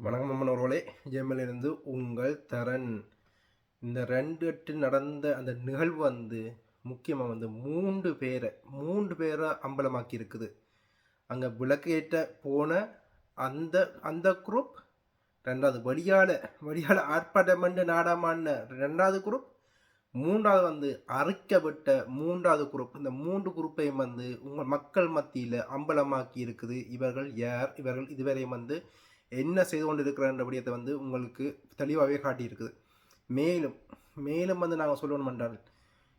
வணக்கம் அம்மன் அவர்களே. ஜெம்மிலிருந்து உங்கள் தரன் இந்த ரெண்டு எட்டு நடந்த அந்த நிகழ்வு வந்து முக்கியமாக வந்து மூன்று பேரை மூன்று பேரை அம்பலமாக்கி இருக்குது அங்கே விளக்கேற்ற போன அந்த அந்த குரூப் ரெண்டாவது வடியால வடியால ஆர்ப்பாட்டமண்டு நாடாமான ரெண்டாவது குரூப் மூன்றாவது வந்து அரைக்கப்பட்ட மூன்றாவது குரூப் இந்த மூன்று குரூப்பையும் வந்து உங்கள் மக்கள் மத்தியில் அம்பலமாக்கி இருக்குது இவர்கள் யார்? இவர்கள் இதுவரையும் வந்து என்ன செய்து கொண்டு இருக்கிறன்ற விடயத்தை வந்து உங்களுக்கு தெளிவாகவே காட்டியிருக்குது. மேலும் மேலும் வந்து நாங்கள் சொல்லணும் என்றால்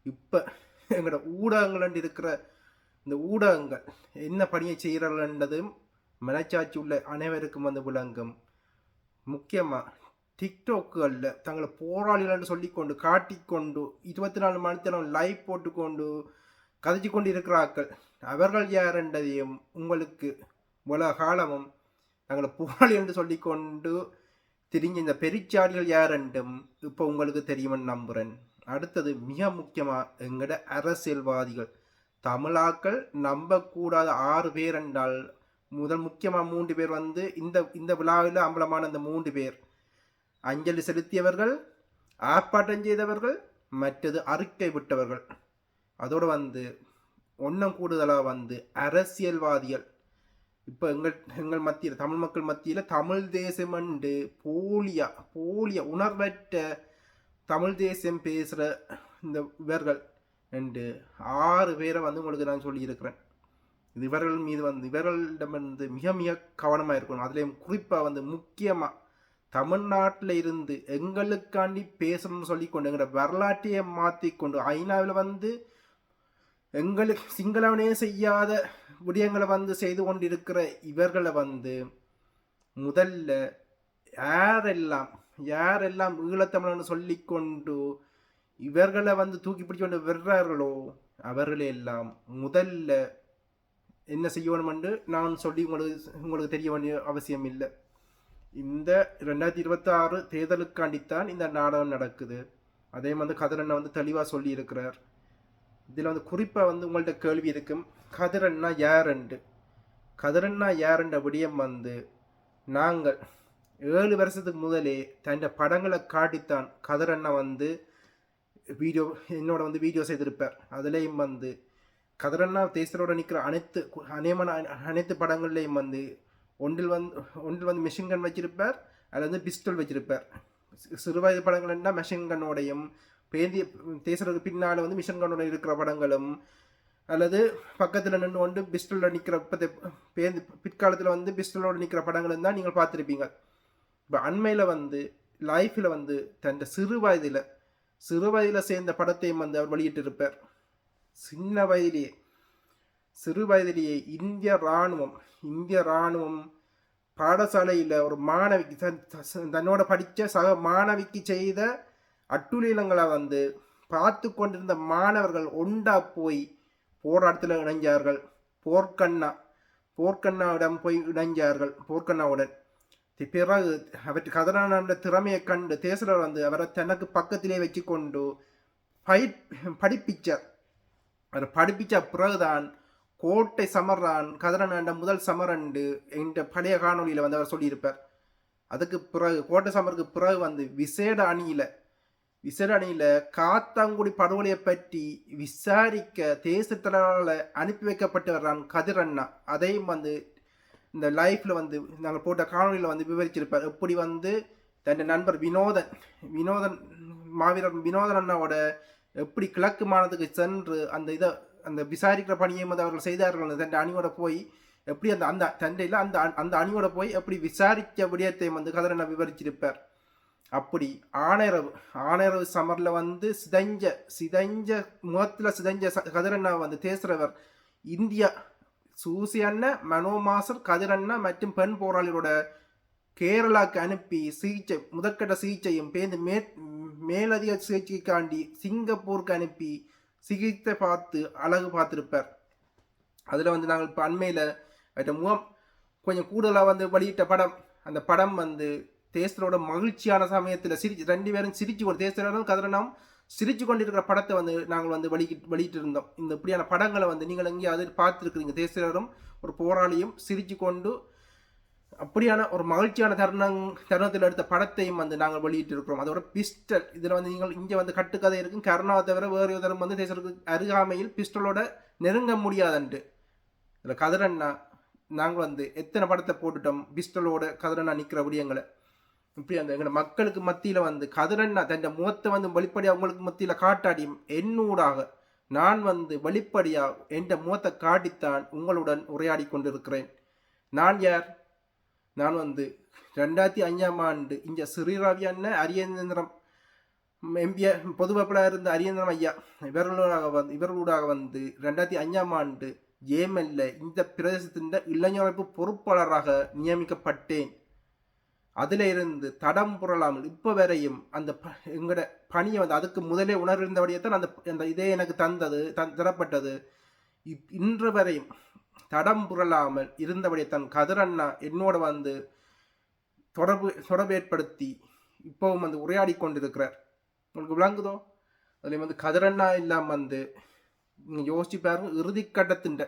இப்போ எங்களோட ஊடகங்கள் இருக்கிற இந்த ஊடகங்கள் என்ன பணியை செய்கிறார்கள்ன்றதும் மனச்சாட்சி உள்ள அனைவருக்கும் வந்து விளங்கும். முக்கியமாக டிக்டாக்குகளில் தங்களை போராளிகள் சொல்லிக்கொண்டு காட்டிக்கொண்டு இருபத்தி நாலு மணி நேரம் லைவ் போட்டுக்கொண்டு கதைச்சு கொண்டு இருக்கிறார்கள் அவர்கள் யார் என்றதையும் உங்களுக்கு உலக காலமும் தங்களை புகழ் என்று சொல்லிக்கொண்டு திரிஞ்ச இந்த பெருச்சாடிகள் யார் என்றும் இப்போ உங்களுக்கு தெரியுமென்னு நம்புகிறேன் அடுத்தது மிக முக்கியமாக எங்களோட அரசியல்வாதிகள். தமிழாக்கள் நம்பக்கூடாத ஆறு பேர் என்றால் முதல் முக்கியமாக மூன்று பேர் வந்து இந்த இந்த விழாவில் அம்பலமான இந்த மூன்று பேர். அஞ்சலி செலுத்தியவர்கள் ஆர்ப்பாட்டம் செய்தவர்கள் மற்றது அறிக்கை விட்டவர்கள். அதோடு வந்து ஒன்றும் கூடுதலாக வந்து அரசியல்வாதிகள். இப்போ எங்கள் எங்கள் மத்தியில் தமிழ் மக்கள் மத்தியில் தமிழ் தேசம் அண்டு போலியா போலியா உணர்வற்ற தமிழ் தேசம் பேசுகிற இந்த இவர்கள் என்று ஆறு பேரை வந்து உங்களுக்கு நான் சொல்லியிருக்கிறேன். இது இவர்கள் மீது வந்து இவர்களிடம் வந்து மிக மிக கவனமாக இருக்கணும். அதுலேயும் குறிப்பாக வந்து முக்கியமாக தமிழ்நாட்டில் இருந்து எங்களுக்காண்டி பேசணும்னு சொல்லிக்கொண்டு எங்களோட வரலாற்றையை மாற்றிக்கொண்டு ஐநாவில் வந்து எங்களுக்கு சிங்களவனே செய்யாத விடயங்களை வந்து செய்து கொண்டிருக்கிற இவர்களை வந்து முதல்ல யாரெல்லாம் யாரெல்லாம் ஈழத்தமிழன் சொல்லிக்கொண்டு இவர்களை வந்து தூக்கி பிடிச்சு கொண்டு விடுறார்களோ அவர்களெல்லாம் முதல்ல என்ன செய்யணும் என்று நான் சொல்லி உங்களுக்கு உங்களுக்கு தெரிய வேண்டிய அவசியம் இல்லை. இந்த ரெண்டாயிரத்தி இருபத்தாறு தேர்தலுக்காண்டித்தான் இந்த நாடகம் நடக்குது. அதே வந்து கதிரண்ணா வந்து தெளிவாக சொல்லியிருக்கிறார். இதில் வந்து குறிப்பாக வந்து உங்கள்கிட்ட கேள்வி இருக்கும் கதிரண்ணா யாருண்டு? கதிரன்னா யாருன்ற விடயம் வந்து நாங்கள் ஏழு வருஷத்துக்கு முதலே தன் படங்களை காட்டித்தான் கதிரண்ணா வந்து வீடியோ என்னோட வந்து வீடியோ செய்திருப்பார். அதுலேயும் வந்து கதிரண்ணா தேசரோட நிற்கிற அனைத்து அநேமான அனைத்து படங்கள்லேயும் வந்து ஒன்றில் வந்து ஒன்றில் வந்து மிஷின் கன் வச்சிருப்பார். அதில் வந்து பிஸ்டல் வச்சிருப்பார். சிறுவயது படங்கள்னா மிஷின் கன்னோடையும் பேந்திய தேசருக்கு பின்னால் வந்து மிஷன் கண்ணுடன் இருக்கிற படங்களும் அல்லது பக்கத்தில் நின்று கொண்டு பிஸ்டலில் நிற்கிற இப்போ பேந்து பிற்காலத்தில் வந்து பிஸ்டலோடு நிற்கிற படங்களும் தான் நீங்கள் பார்த்துருப்பீங்க. இப்போ அண்மையில் வந்து லைஃப்பில் வந்து தன் சிறு வயதில் சிறு வயதில் சேர்ந்த படத்தையும் வந்து அவர் வெளியிட்டிருப்பார். சின்ன வயதிலேயே சிறு வயதிலேயே இந்திய இராணுவம் இந்திய இராணுவம் பாடசாலையில் ஒரு மாணவிக்கு தன் தன்னோட படித்த சக மாணவிக்கு செய்த அட்டுலீலங்களை வந்து பார்த்து கொண்டிருந்த மாணவர்கள் ஒண்டா போய் போராட்டத்தில் இணைஞ்சார்கள். போர்க்கண்ணா போர்க்கண்ணாவிடம் போய் இணைஞ்சார்கள் போர்க்கண்ணாவுடன். பிறகு அவர் கதரான திறமையை கண்டு தேசலர் வந்து அவரை தனக்கு பக்கத்திலே வச்சு கொண்டு ஃபைட் படிப்பிச்சார். அவர் படிப்பிச்ச பிறகுதான் கோட்டை சமர்றான் கதிரனாண்ட முதல் சமரண்டு என்ற பழைய காணொலியில் வந்து அவர் சொல்லியிருப்பார். அதுக்கு பிறகு கோட்டை சமருக்கு பிறகு வந்து விசேட அணியில் விசாரணையில் அணியில் காத்தாங்குடி படுகொலையை பற்றி விசாரிக்க தேசத்தலால் அனுப்பி வைக்கப்பட்டு வர்றான் கதிரண்ணா அதையும் வந்து இந்த லைஃப்பில் வந்து நாங்கள் போட்ட காணொலியில் வந்து விவரிச்சிருப்பார். எப்படி வந்து தன் நண்பர் வினோதன் வினோதன் மாவீரர் வினோதன் அண்ணாவோட எப்படி கிழக்கு மாநிலத்துக்கு சென்று அந்த இதை அந்த விசாரிக்கிற பணியை வந்து அவர்கள் செய்தார்கள் தன் அணியோட போய் எப்படி அந்த அந்த தண்டையில் அந்த அந்த அணியோட போய் எப்படி விசாரிக்க விடயத்தை வந்து கதிரண்ணா விவரிச்சிருப்பார். அப்படி ஆணையரவு ஆணையரவு சமரில் வந்து சிதைஞ்ச சிதைஞ்ச முகத்தில் சிதைஞ்ச கதிரண்ணா வந்து தேசுறவர். இந்தியா சூசி அண்ணன் மனோமாசர் கதிரண்ணா மற்றும் பெண் போராளிகளோட கேரளாவுக்கு அனுப்பி சிகிச்சை முதற்கட்ட சிகிச்சையும் பேருந்து மே மேலதிக சிகிச்சைக்காண்டி சிங்கப்பூருக்கு அனுப்பி சிகிச்சை பார்த்து அழகு பார்த்துருப்பார். அதில் வந்து நாங்கள் இப்போ அண்மையில் முகம் கொஞ்சம் கூடுதலாக வந்து வெளியிட்ட படம் அந்த படம் வந்து தேசரோட மகிழ்ச்சியான சமயத்தில் சிரிச்சு ரெண்டு பேரும் சிரிச்சு கொண்டு தேசரோட கதிரனாம் சிரிச்சு கொண்டிருக்கிற படத்தை வந்து நாங்கள் வந்து வெளியிட்டு வெளியிட்டு இருந்தோம் இந்த இப்படியான படங்களை வந்து நீங்கள் எங்கேயாவது பார்த்துருக்குறீங்க. தேசரும் ஒரு போராளியும் சிரிச்சு கொண்டு அப்படியான ஒரு மகிழ்ச்சியான தருணம் தருணத்தில் எடுத்த படத்தையும் வந்து நாங்கள் வெளியிட்டு இருக்கிறோம் அதோட பிஸ்டல் இதில் வந்து நீங்கள் இங்கே வந்து கட்டுக்கதை இருக்கும். கருணாவை தவிர வேறு விதம் வந்து தேசருக்கு அருகாமையில் பிஸ்டலோட நெருங்க முடியாதுன்ட்டு இதில் கதிரண்ணா நாங்கள் வந்து எத்தனை படத்தை போட்டுட்டோம் பிஸ்டலோட கதிரண்ணா நிற்கிற விடியங்களை. இப்படி அந்த எங்களோட மக்களுக்கு மத்தியில் வந்து கதிரண்ணா தன் முகத்தை வந்து வெளிப்படையாக உங்களுக்கு மத்தியில் காட்டாடியும் என்னூடாக நான் வந்து வெளிப்படையாக என் முகத்தை காட்டித்தான் உங்களுடன் உரையாடி கொண்டிருக்கிறேன். நான் யார்? நான் வந்து ரெண்டாயிரத்தி அஞ்சாம் ஆண்டு இங்கே ஸ்ரீராவி அண்ணன் அரியந்திரம் எம்பிய பொதுவப்பலாக இருந்த அரியந்திரம் ஐயா இவர்களூடாக வந்து இவர்களூடாக வந்து ரெண்டாயிரத்தி அஞ்சாம் ஆண்டு ஏமெல்ல இந்த பிரதேசத்தின் இளைஞரமைப்பு பொறுப்பாளராக நியமிக்கப்பட்டேன். அதில் இருந்து தடம் புரளாமல் இப்போ வரையும் அந்த ப எங்களோட பணியை வந்து அதுக்கு முதலே உணர்ந்தபடியே தான் அந்த அந்த இதே எனக்கு தந்தது தன் தரப்பட்டது. இப் இன்று வரையும் தடம் புரளாமல் இருந்தபடியே தன் கதிரண்ணா என்னோட வந்து தொடர்பு தொடர்பு ஏற்படுத்தி இப்போவும் வந்து உரையாடி கொண்டிருக்கிறார். உங்களுக்கு விளங்குதோ? அதில் வந்து கதிரண்ணா இல்லாமல் வந்து நீங்கள் யோசிச்சு பாருங்க இறுதிக்கட்டத்தின்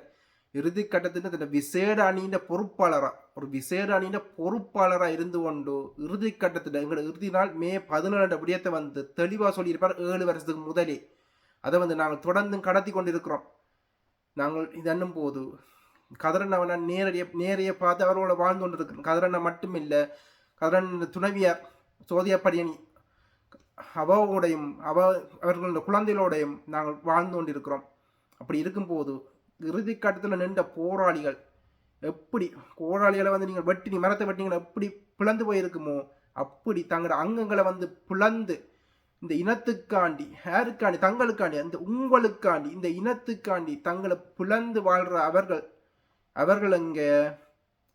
இறுதிக்கட்டத்தின் தன் விசேட அணியின் பொறுப்பாளராக ஒரு விசேட அணியின் பொறுப்பாளராக இருந்து கொண்டு இறுதிக்கட்டத்தில் எங்களோட இறுதி நாள் மே பதினேழு விடயத்தை வந்து தெளிவாக சொல்லியிருப்பார் ஏழு வருஷத்துக்கு முதலே. அதை வந்து நாங்கள் தொடர்ந்து கடத்தி கொண்டிருக்கிறோம். நாங்கள் இதன்னும் போது கதிரண்ணவனை நேரடிய நேரைய பார்த்து அவரோட வாழ்ந்து கொண்டிருக்கிறோம். கதரனை மட்டும் இல்லை கதிரன் துணைவியார் சோதியப்படியணி அவவோடையும் அவ அவர்களோட குழந்தைகளோடையும் நாங்கள் வாழ்ந்து கொண்டிருக்கிறோம். அப்படி இருக்கும்போது இறுதி கட்டத்தில் நின்ற போராளிகள் எப்படி போராளிகளை வந்து நீங்கள் வெட்டி மரத்தை வெட்டிங்களை எப்படி பிளந்து போயிருக்குமோ அப்படி தங்களோட அங்கங்களை வந்து பிளந்து இந்த இனத்துக்காண்டி யாருக்காண்டி தங்களுக்காண்டி அந்த உங்களுக்காண்டி இந்த இனத்துக்காண்டி தங்களை பிளந்து வாழ்கிற அவர்கள் அவர்கள் அங்கே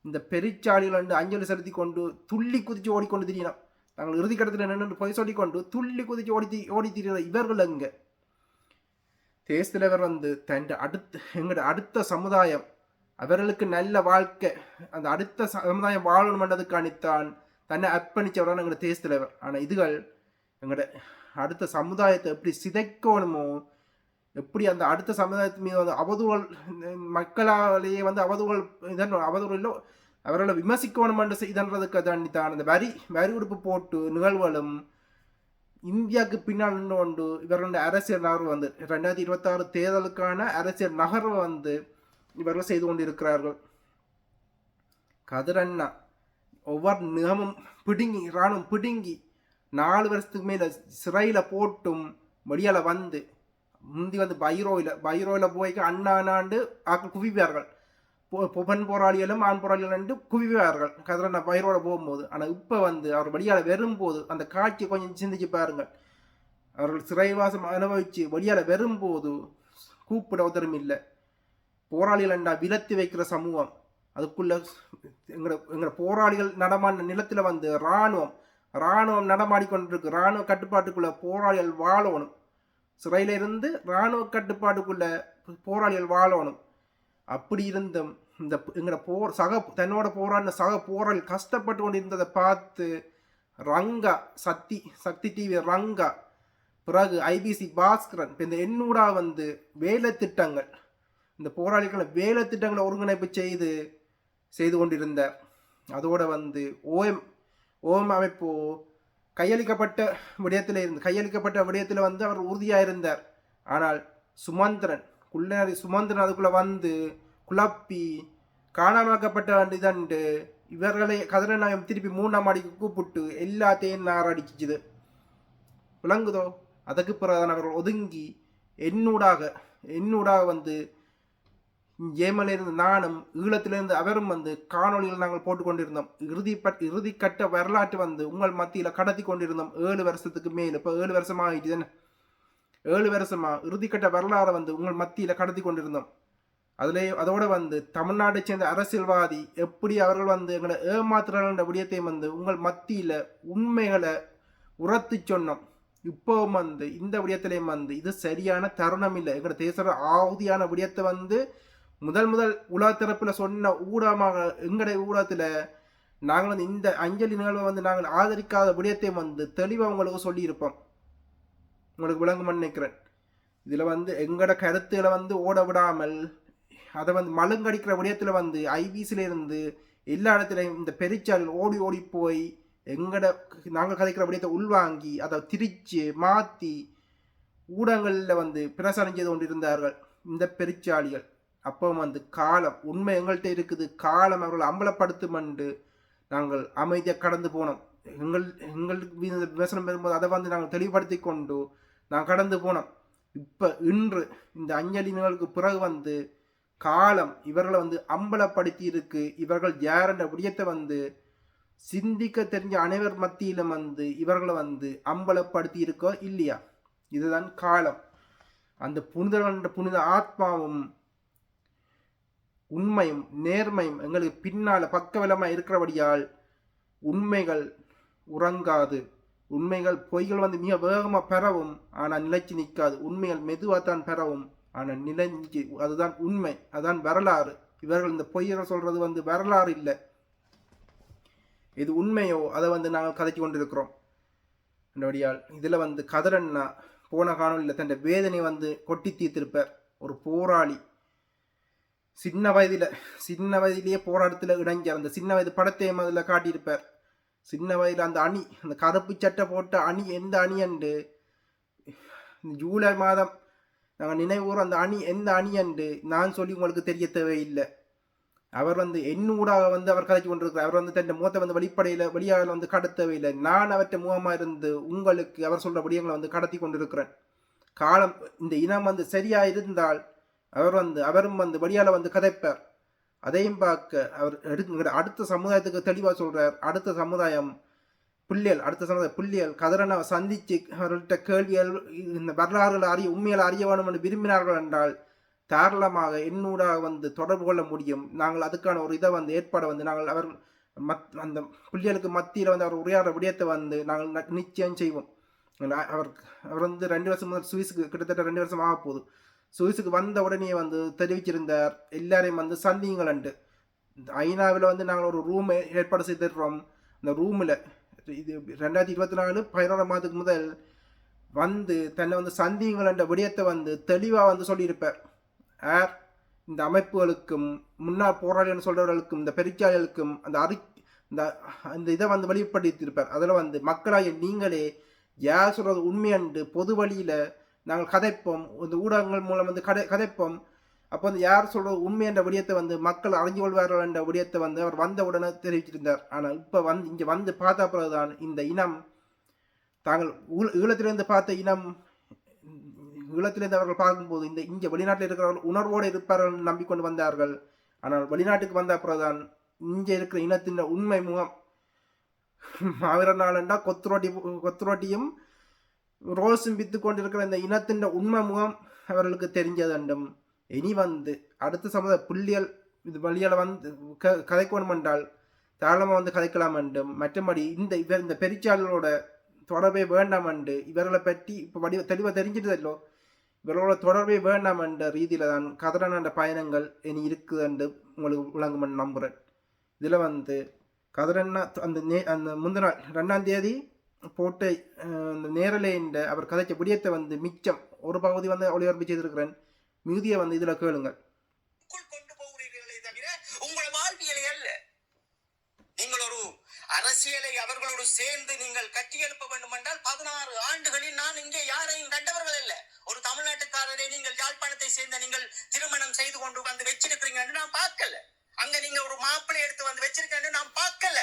இந்த பெருச்சாளிகள் வந்து அஞ்சலி செலுத்தி கொண்டு துள்ளி குதித்து ஓடிக்கொண்டு திரியணும் தங்கள் இறுதி கட்டத்தில் நின்று பொய் சொல்லிக்கொண்டு துள்ளி குதித்து ஓடி ஓடி திரிகிற இவர்கள் அங்கே. தேச வந்து தன் அடுத்த எங்களோட அடுத்த சமுதாயம் அவர்களுக்கு நல்ல வாழ்க்கை அந்த அடுத்த சமுதாயம் வாழணும் என்றதுக்காணித்தான் தன்னை அர்ப்பணித்தவரான எங்களோட தேச தலைவர் ஆனால் இதுகள் எங்களோட அடுத்த சமுதாயத்தை எப்படி சிதைக்கணுமோ எப்படி அந்த அடுத்த சமுதாயத்து மீது வந்து அவதூறல் மக்களாலேயே வந்து அவதூறல் இதன் அவதூறு இல்லை அவர்களை விமர்சிக்கணும் என்று இதன்றதுக்கு தான் தான் அந்த வரி வரி உடுப்பு போட்டு நிகழ்வுகளும் இந்தியாவுக்கு பின்னால் நின்று கொண்டு இவர்களுடைய அரசியல் நகர்வு வந்து ரெண்டாயிரத்தி இருபத்தாறு தேர்தலுக்கான அரசியல் நகர்வு வந்து இவர்கள் செய்து கொண்டிருக்கிறார்கள். கதிரண்ணா ஒவ்வொரு நிகமும் பிடுங்கி இராணுவம் பிடுங்கி நாலு வருஷத்துக்கு மேலே சிறையில் போட்டும் வெளியால் வந்து முந்தி வந்து பைரோவில் பைரோவில் போய்க்கு அண்ணாண்டு ஆக்கள் குவிப்பார்கள் பெண் போராளிகளும் ஆண் போராளிகள் என்று குவிவார்கள். கதிரண்ணா பயிரோட போகும்போது. ஆனால் இப்போ வந்து அவர் வெளியால் வரும்போது அந்த காட்சியை கொஞ்சம் சிந்திச்சு பாருங்கள். அவர்கள் சிறைவாசம் அனுபவித்து வெளியால் வரும்போது கூப்பிட உதரும் இல்லை. போராளிகள் என்றா விலத்தி வைக்கிற சமூகம். அதுக்குள்ள எங்களோட எங்களோட போராளிகள் நடமான நிலத்தில் வந்து இராணுவம். இராணுவம் நடமாடிக்கொண்டிருக்கு இராணுவ கட்டுப்பாட்டுக்குள்ள போராளிகள் வாழணும். சிறையிலிருந்து இராணுவ கட்டுப்பாட்டுக்குள்ள போராளிகள் வாழணும். அப்படி இருந்தும் இந்த எங்களோட போர் சக தன்னோட போராடின சக போராளி கஷ்டப்பட்டு கொண்டு இருந்ததை பார்த்து ரங்கா சக்தி சக்தி டிவி ரங்கா பிறகு ஐபிசி பாஸ்கரன் இப்போ இந்த எண்ணூடா வந்து வேலை திட்டங்கள் இந்த போராளிகளை வேலை திட்டங்களை ஒருங்கிணைப்பு செய்து செய்து கொண்டிருந்தார். அதோட வந்து ஓஎம் ஓஎம் அமைப்பு கையளிக்கப்பட்ட விடயத்தில் இருந்து கையளிக்கப்பட்ட விடயத்தில் வந்து அவர் உறுதியாக இருந்தார் ஆனால் சுமந்திரன் குள்ளநரி சுமந்திரன் அதுக்குள்ளே வந்து குழப்பி காணாமக்கப்பட்ட வேண்டியதண்டு இவர்களை கதிரநாயகம் திருப்பி மூணாம் மாடிக்கு கூப்பிட்டு எல்லாத்தையும் நாரடிச்சுது. விளங்குதோ? அதுக்கு பிறகு அவர்கள் ஒதுங்கி என்னூடாக என்னூடாக வந்து ஏமலிருந்து நானும் ஈழத்திலிருந்து அவரும் வந்து காணொலிகள் நாங்கள் போட்டுக்கொண்டிருந்தோம். இறுதி பட் இறுதி கட்ட வரலாற்று வந்து உங்கள் மத்தியில் கடத்தி கொண்டிருந்தோம் ஏழு வருஷத்துக்கு மேல். இப்போ ஏழு வருஷமாக ஆகிட்டு தானே ஏழு வருஷமா இறுதிக்கட்ட வரலாறை வந்து உங்கள் மத்தியில் கடத்தி கொண்டிருந்தோம். அதிலே அதோட வந்து தமிழ்நாட்டை சேர்ந்த அரசியல்வாதி எப்படி அவர்கள் வந்து எங்களை ஏமாத்துறாங்கன்ற விடயத்தையும் வந்து உங்கள் மத்தியில் உண்மைகளை உரத்து சொன்னோம். இப்போவும் வந்து இந்த விடயத்திலையும் வந்து இது சரியான தருணம் இல்லை. எங்களோட தேச ஆகுதியான விடயத்தை வந்து முதல் முதல் உலக தரப்பில் சொன்ன ஊடகமாக எங்களுடைய ஊடகத்தில் நாங்கள் வந்து இந்த அஞ்சலி நிகழ்வை வந்து நாங்கள் ஆதரிக்காத விடயத்தையும் வந்து தெளிவாக உங்களுக்கு சொல்லியிருப்போம். உங்களுக்கு விளங்குமான்னு நினைக்கிறேன். இதில் வந்து எங்களோட கருத்துக்களை வந்து ஓட விடாமல் அதை வந்து மழுங்கடிக்கிற விடயத்தில் வந்து ஐபிசிலிருந்து எல்லா இடத்துலையும் இந்த பெருச்சாளில் ஓடி ஓடி போய் எங்கட நாங்கள் கதைக்கிற விடயத்தை உள்வாங்கி அதை திரிச்சு மாற்றி ஊடகங்களில் வந்து பிரசாரம் செய்து கொண்டிருந்தார்கள் இந்த பெருச்சாளிகள் அப்போ வந்து காலம் உண்மை எங்கள்கிட்ட இருக்குது காலம் அவர்கள் அம்பலப்படுத்தும் என்று நாங்கள் அமைதியாக கடந்து போனோம். எங்கள் எங்களுக்கு விமர்சனம் பெறும்போது அதை வந்து நாங்கள் தெளிவுபடுத்தி கொண்டு நான் கடந்து போனோம் இப்போ இன்று இந்த அஞ்சலி நிகழ்வுக்கு பிறகு வந்து காலம் இவர்களை வந்து அம்பலப்படுத்தி இருக்கு. இவர்கள் யாரென்ற விடயத்தை வந்து சிந்திக்க தெரிஞ்ச அனைவர் மத்தியிலும் வந்து இவர்களை வந்து அம்பலப்படுத்தி இருக்கோ இல்லையா? இதுதான் காலம். அந்த புனிதர்கள் என்ற புனித ஆத்மாவும் உண்மையும் நேர்மையும் எங்களுக்கு பின்னால் பக்கவலமாக இருக்கிறபடியால் உண்மைகள் உறங்காது. உண்மைகள் பொய்கள் வந்து மிக வேகமாக பெறவும் ஆனால் நிலைச்சு நிற்காது உண்மைகள் மெதுவாக தான் பெறவும் ஆனால் நிலைஞ்சு அதுதான் உண்மை அதுதான் வரலாறு. இவர்கள் இந்த பொய்யரை சொல்கிறது வந்து வரலாறு இல்லை. இது உண்மையோ அதை வந்து நாங்கள் கதைச்சு கொண்டிருக்கிறோம். என்னபடியால் இதில் வந்து கதரன்னா போன காணொலியில் தன் வேதனை வந்து கொட்டி தீர்த்திருப்பார் ஒரு போராளி. சின்ன வயதில் சின்ன வயதிலேயே போராட்டத்தில் இணைஞ்சார். அந்த சின்ன வயது படத்தையும் அதில் காட்டியிருப்பார். சின்ன வயதில் அந்த அணி அந்த கருப்பு சட்டை போட்ட அணி எந்த அணி இந்த ஜூலை மாதம் நாங்கள் நினைவுற அந்த அணி எந்த அணி என்று நான் சொல்லி உங்களுக்கு தெரிய தேவையில்லை. அவர் வந்து என்னூடாக வந்து அவர் கதைச்சு கொண்டிருக்கிறார். அவர் வந்து தன் முகத்தை வந்து வெளிப்படையில் வெளியாக வந்து கடத்தவையில்லை நான் அவற்றை முகமாக இருந்து உங்களுக்கு அவர் சொல்கிற விடயங்களை வந்து கடத்தி கொண்டிருக்கிறேன். காலம் இந்த இனம் வந்து சரியாக இருந்தால் அவர் வந்து அவரும் வந்து வெளியால் வந்து கதைப்பார். அதையும் பார்க்க அவர் எடுக்கிற அடுத்த சமுதாயத்துக்கு தெளிவாக சொல்கிறார் அடுத்த சமுதாயம் புள்ளியல் அடுத்த சமுதாய புள்ளியல் கதிரனை சந்தித்து அவர்கள்ட்ட கேள்விகள் இந்த வரலாறுகளை அறிய உண்மையில் அறிய வேண்டும் என்று விரும்பினார்கள் என்றால் தாராளமாக என்னூடாக வந்து தொடர்பு கொள்ள முடியும். நாங்கள் அதுக்கான ஒரு இதை வந்து ஏற்பாடு வந்து நாங்கள் அவர் மத் அந்த புள்ளிகளுக்கு மத்தியில் வந்து அவர் உரையாடுற விடயத்தை வந்து நாங்கள் நிச்சயம் செய்வோம். அவர் அவர் வந்து ரெண்டு வருஷம் முதல் சுவிஸுக்கு கிட்டத்தட்ட ரெண்டு வருஷம் ஆக போகுது சுவிஸுக்கு வந்த உடனே வந்து தெரிவிச்சிருந்தார். எல்லாரையும் வந்து சந்திங்களன்ட்டு ஐநாவில் வந்து நாங்கள் ஒரு ரூம் ஏற்பாடு செய்திருக்கிறோம். அந்த ரூமில் இது ரெண்டாயிரத்தி இருபத்தி நாலு பதினோராம் மாதத்துக்கு முதல் வந்து தன்னை வந்து சந்திங்களன்ற விடயத்தை வந்து தெளிவாக வந்து சொல்லியிருப்பார். ஆர் இந்த அமைப்புகளுக்கும் முன்னாள் போராளிகள் சொல்றவர்களுக்கும் இந்த பெருச்சாளிகளுக்கும் அந்த அறி இந்த அந்த இதை வந்து வெளிப்படுத்தியிருப்பார். அதில் வந்து மக்களாகிய நீங்களே யார் சொல்றது உண்மையன்று பொது வழியில் நாங்கள் கதைப்போம். இந்த ஊடகங்கள் மூலம் வந்து கதை கதைப்போம். அப்போ வந்து யார் சொல்றது உண்மை என்ற விடயத்தை வந்து மக்கள் அறிஞ்சு கொள்வார்கள் என்ற விடயத்தை வந்து அவர் வந்த உடனே தெரிவிச்சிருந்தார். ஆனால் இப்போ வந்து இங்கே வந்து பார்த்த பிறகுதான் இந்த இனம் தாங்கள் ஈழத்திலிருந்து பார்த்த இனம் ஈழத்திலிருந்து அவர்கள் பார்க்கும்போது இந்த இங்கே வெளிநாட்டில் இருக்கிறவர்கள் உணர்வோடு இருப்பார்கள் நம்பிக்கொண்டு வந்தார்கள். ஆனால் வெளிநாட்டுக்கு வந்த பிறகுதான் இங்கே இருக்கிற இனத்தின் உண்மை முகம். மாவீர நாளண்டா கொத்துரோட்டி கொத்துரோட்டியும் ரோஸும் வித்து கொண்டிருக்கிற இந்த இனத்தின் உண்மை முகம் அவர்களுக்கு தெரிஞ்சதண்டும். இனி வந்து அடுத்த சமுதாய புள்ளியல் இது வழியால் வந்து க கதைக்கணும் என்றால் தாராளமாக வந்து கதைக்கலாம் என்றும் மற்றபடி இந்த இவர் இந்த பெரிச்சாளர்களோட தொடர்பே வேண்டாம் என்று இவர்களை பற்றி இப்போ வடிவ தெளிவாக தெரிஞ்சிட்டதல்லோ இவர்களோட தொடர்பே வேண்டாம் என்ற ரீதியில் தான் கதறன் என்ற பயணங்கள் இனி இருக்குது என்று உங்களுக்கு விளங்கும் நம்புகிறேன். இதில் வந்து கதிரன்னா அந்த நே அந்த முந்தின நாள் ரெண்டாம் தேதி போட்ட அஹ், அந்த நேரலைன்ற அவர் கதைச்ச விடியத்தை வந்து மிச்சம் ஒரு பகுதி வந்து ஒளிபரப்பு செய்திருக்கிறேன். மிகுதியை வந்து இதில் கேளுங்கள். தவிர அல்ல. அரசியலை அவர்களோடு சேர்ந்து நீங்கள் கட்டியெழுப்ப வேண்டும் என்றால் பதினாறு ஆண்டுகளில் நான் இங்கே யாரையும் கண்டவர்கள் இல்லை ஒரு தமிழ்நாட்டுக்காரரை நீங்கள் யாழ்ப்பாணத்தை சேர்ந்த நீங்கள் திருமணம் செய்து கொண்டு வந்து வச்சிருக்கிறீங்க என்று நான் பார்க்கல. அங்க நீங்க ஒரு மாப்பிள்ளை எடுத்து வந்து வச்சிருக்கேன்னு நான் பார்க்கல.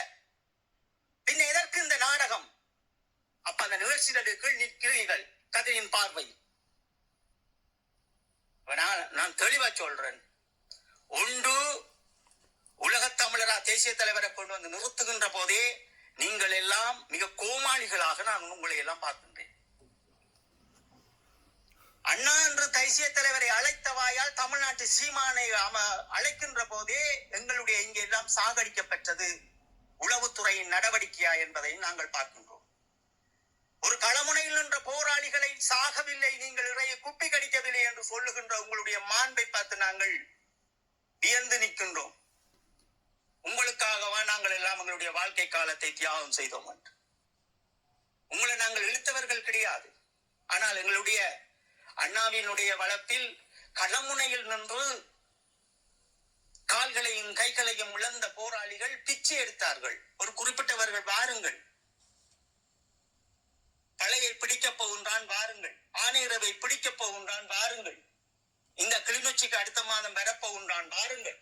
பின்ன எதற்கு இந்த நாடகம்? அப்ப அந்த நிகழ்ச்சிகளுக்கு நிற்கிறீர்கள் கதையின் பார்வை. நான் நான் தெளிவா சொல்றேன். ஒன்று உலகத் தமிழரா தேசிய தலைவரை கொண்டு வந்து நிறுத்துகின்ற போதே நீங்கள் எல்லாம் மிக கோமாளிகளாக நான் உங்களை எல்லாம் பார்க்கின்றேன். அண்ணா என்று தேசிய தலைவரை அழைத்த வாயால் தமிழ்நாட்டு சீமானை அழைக்கின்ற போதே எங்களுடைய இங்கே எல்லாம் சாகடிக்கப்பட்டது உளவுத்துறையின் நடவடிக்கையா என்பதை நாங்கள் பார்க்கின்றோம். ஒரு களமுனையில் நின்ற போராளிகளை சாகவில்லை நீங்கள் இறையை குப்பி கடிக்கவில்லை என்று சொல்லுகின்ற உங்களுடைய மாண்பை பார்த்து நாங்கள் வியந்து நிற்கின்றோம். உங்களுக்காகவா நாங்கள் எல்லாம் எங்களுடைய வாழ்க்கை காலத்தை தியாகம் செய்தோம் என்று. உங்களை நாங்கள் இழுத்தவர்கள் கிடையாது. ஆனால் எங்களுடைய அண்ணாவினுடைய வளத்தில் களமுனையில் நின்று கால்களையும் கைகளையும் இழந்த போராளிகள் பிச்சை எடுத்தார்கள். ஒரு குறிப்பிட்டவர்கள் வாருங்கள். பழையை பிடிக்கப் போகின்றான் வாருங்கள். ஆணையரவை பிடிக்கப் போகின்றான் வாருங்கள். இந்த கிளிநொச்சிக்கு அடுத்த மாதம் வரப்போகின்றான் வாருங்கள்.